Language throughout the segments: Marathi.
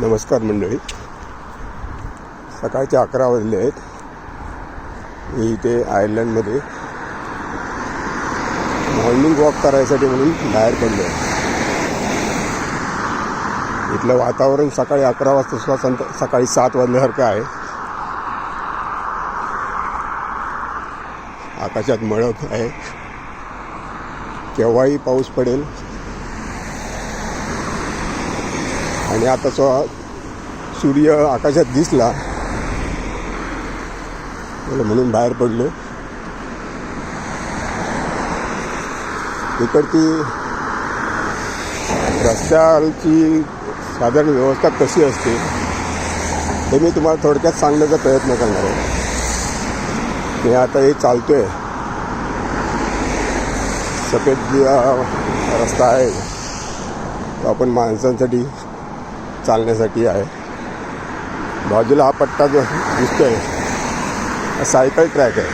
नमस्कार मंडळी. सकाळचे अकरा वाजले आहेत. मी इथे आयर्लंडमध्ये मॉर्निंग वॉक करायसाठी म्हणून बाहेर पडलो आहे. इथलं वातावरण सकाळी अकरा वाजता सुद्धा संत सकाळी सात वाजल्यासारखं आहे. आकाशात मळक आहे. केव्हाही पाऊस पडेल. आणि आता सो सूर्य आकाशात दिसला. म्हणून बाहेर पडलो. इकडची रस्त्याची साधारण व्यवस्था कशी असते हे मी तुम्हाला थोडक्यात सांगण्याचा प्रयत्न करणार आहे. मी आता हे चालतो आहे सफेद रस्ता आहे. तो आपण माणसांसाठी चालण्यासाठी आहे. बाजूला हा पट्टा जो दिसतोय सायकल ट्रॅक आहे.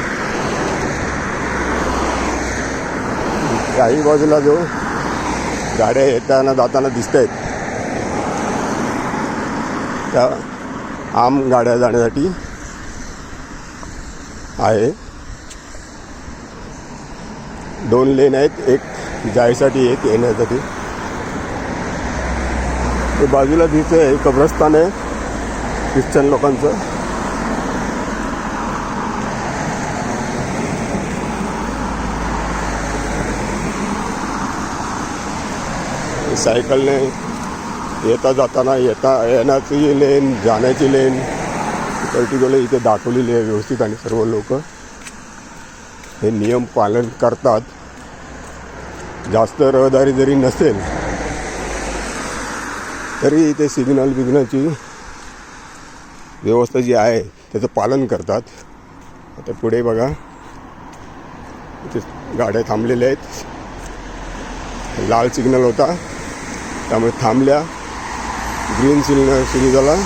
काही बाजूला जो गाड्या येताना जाताना दिसत आहेत त्या आम गाड्या जाण्यासाठी आहे. दोन लेन आहेत एक जायसाठी एक येण्यासाठी. ते बाजूला आहे कब्रस्तान आहे. ख्रिश्चन लोकांचं. सायकलने येता जाताना येता येण्याची लेन जाण्याची लेन पर्टिक्युलर इथे दाखवलेली आहे व्यवस्थित आणि सर्व लोक. हे नियम पालन करतात. जास्त रहदारी जरी नसेल तरी इथे सिग्नल बिग्नलची व्यवस्था जी आहे त्याचं पालन करतात. आता पुढे बघा. इथे गाड्या थांबलेल्या आहेत. लाल सिग्नल होता. त्यामुळे थांबल्या. ग्रीन सिग्नल सुरू झाला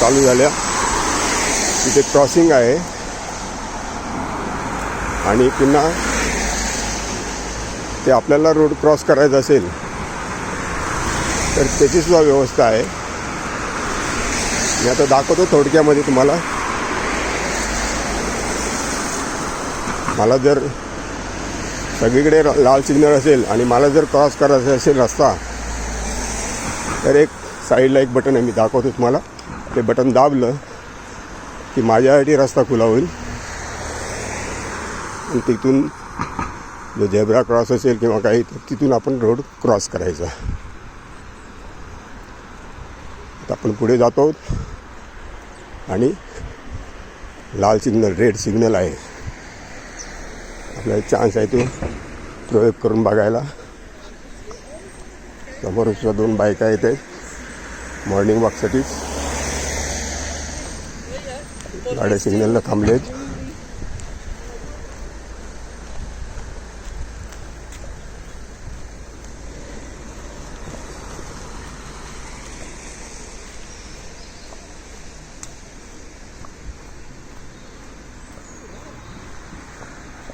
चालू झाल्या. तिथे क्रॉसिंग आहे. आणि पुन्हा ते आपल्याला रोड क्रॉस करायचा असेल तर त्याची सुद्धा व्यवस्था आहे. मी आता दाखवतो थोडक्यामध्ये तुम्हाला. मला जर सगळीकडे लाल सिग्नल असेल आणि मला जर क्रॉस करायचा असेल रस्ता तर एक साईडला एक बटन आहे मी दाखवतो तुम्हाला. ते बटन दाबलं की माझ्यासाठी रस्ता खुला होईल. आणि तिथून जो झेब्रा क्रॉस असेल किंवा काही तर तिथून आपण रोड क्रॉस करायचा. आता आपण पुढे जातो. आहोत आणि लाल सिग्नल रेड सिग्नल आहे. आपल्याला चान्स आहे तो प्रयोग करून बघायला. समोर सुद्धा दोन बायका येत आहेत मॉर्निंग वॉकसाठीच गाड्या सिग्नलला थांबले आहेत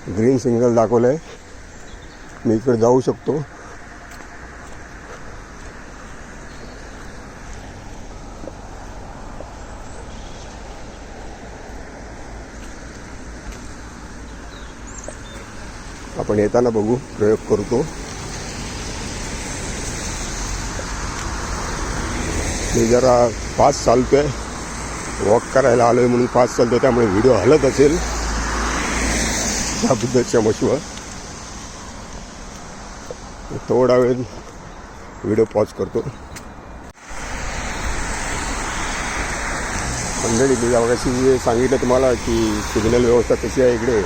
ग्रीन सिग्नल दाखवलं आहे मी इकडे जाऊ शकतो. आपण येताना बघू प्रयोग करतो. मी जरा फास्ट चालतोय. वॉक करायला आलोय म्हणून फास्ट चालतो त्यामुळे व्हिडिओ हलत असेल. त्याबद्दल मशीवर थोडा वेळ व्हिडिओ पॉज करतो. मंडळी मी अशी सांगितलं तुम्हाला की सिग्नल व्यवस्था कशी आहे इकडे.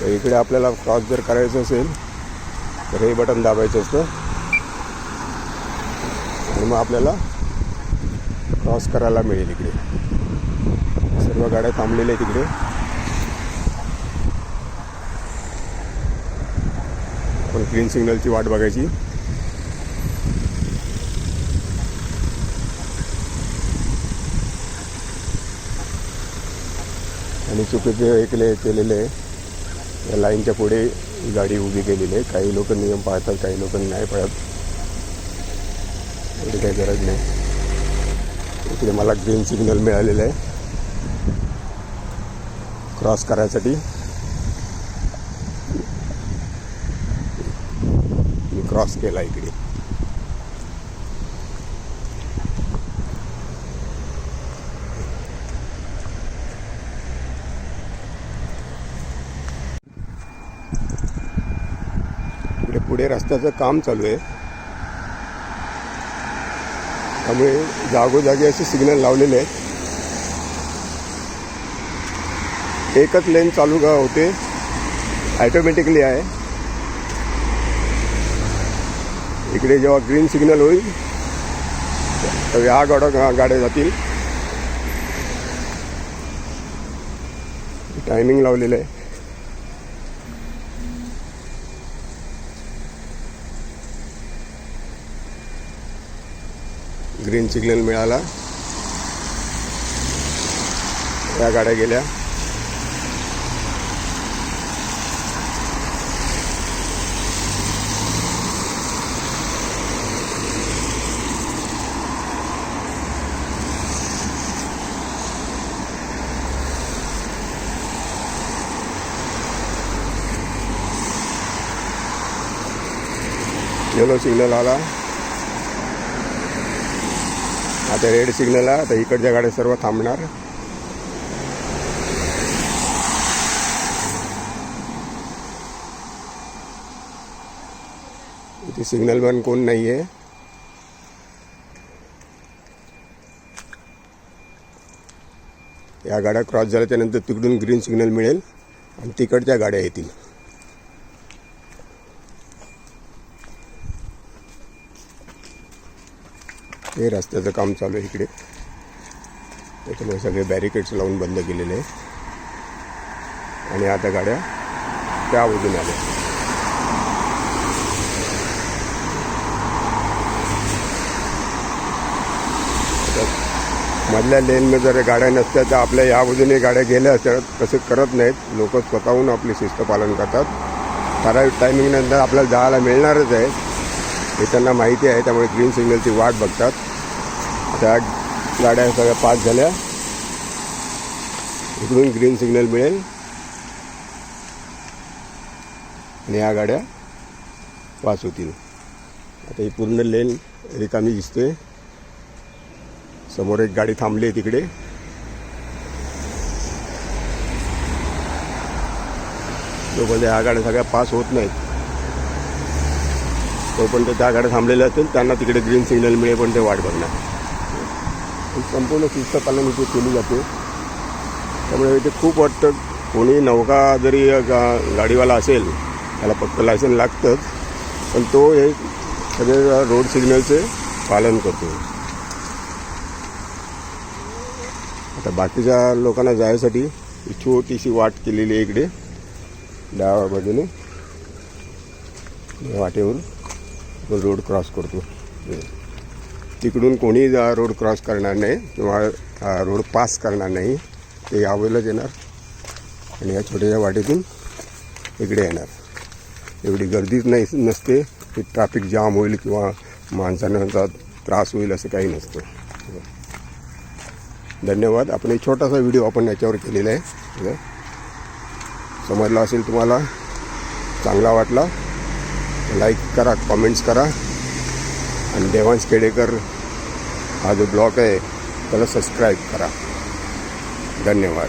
तर इकडे आपल्याला क्रॉस जर करायचं असेल तर हे बटन दाबायचं असतं. आणि मग आपल्याला क्रॉस करायला मिळेल इकडे. सर्व गाड्या थांबलेल्या आहेत तिकडे ग्रीन सिग्नलची वाट बघायची. आणि चुकीचे ऐकले केलेले या लाईनच्या पुढे गाडी उभी केलेली आहे. काही लोक नियम पाळतात काही लोक नाही पाळत. एवढी काही गरज नाही. इकडे मला ग्रीन सिग्नल मिळालेलं आहे. क्रॉस करायसाठी. क्रॉस केला इकडे. इकडे पुढे रस्त्याचं काम चालू आहे. त्यामुळे जागोजागी असे सिग्नल लावलेले आहेत एकच लेन चालू का होते. ॲटोमॅटिकली आहे. इकडे जेव्हा ग्रीन सिग्नल होईल तर या गाड्या गाड्या जातील. टायमिंग लावलेलं आहे. ग्रीन सिग्नल मिळाला. या गाड्या गेल्या. येलो सिग्नल आला. आता रेड सिग्नल आहे आता इकडच्या गाड्या सर्व थांबणार. इथे सिग्नल पण कोण नाही आहे या गाड्या क्रॉस झाल्याच्यानंतर तिकडून ग्रीन सिग्नल मिळेल आणि तिकडच्या गाड्या येतील. हे रस्त्याचं काम चालू आहे इकडे. त्याच्यामुळे सगळे बॅरिकेड्स लावून बंद केलेले आहे आणि आता गाड्या त्या बाजूने आल्या. मधल्या लेनमध्ये जर गाड्या नसत्या तर आपल्या या बाजूने गाड्या गेल्या असतात तसे करत नाहीत. लोक स्वतःहून आपली शिस्त पालन करतात. ठराविक टायमिंगनंतर आपल्याला जायला मिळणारच आहे. हे त्यांना माहिती आहे त्यामुळे ग्रीन सिग्नलची वाट बघतात. त्या गाड्या सगळ्या पास झाल्या. इकडून ग्रीन सिग्नल मिळेल. आणि या गाड्या पास होतील. आता ही पूर्ण लेन रिकामी दिसते समोर एक गाडी थांबली आहे तिकडे. तोपर्यंत ह्या गाड्या सगळ्या पास होत नाहीत तोपर्यंत त्या गाड्या थांबलेल्या असतील त्यांना तिकडे ग्रीन सिग्नल मिळेपर्यंत ते वाट बघणार. संपूर्ण शिस्त पालन इथे केली जाते. त्यामुळे इथे खूप वाटतं कोणी नौका जरी गा गाडीवाला असेल त्याला फक्त लायसन लागतंच पण तो हे सगळे रोड सिग्नलचे पालन करतो. आता बाकीच्या लोकांना जायसाठी छोटीशी वाट केलेली आहे इकडे डाव्या बाजूने वाटेवरून. रोड क्रॉस करतो. तिकडून कोणी जा रोड क्रॉस करणार नाही किंवा रोड पास करणार नाही ते यावेळेलाच येणार आणि या छोट्याशा वाटेतून इकडे येणार. एवढी गर्दीच नाही नसते की ट्रॅफिक जाम होईल किंवा माणसांना त्रास होईल असं काही नसतं. धन्यवाद. आपण एक छोटासा व्हिडिओ आपण याच्यावर केलेला आहे. समजला असेल तुम्हाला चांगला वाटला. लाईक करा कमेंट्स करा. आणि देवांश केडेकर हा जो ब्लॉग आहे त्याला सबस्क्राईब करा. धन्यवाद.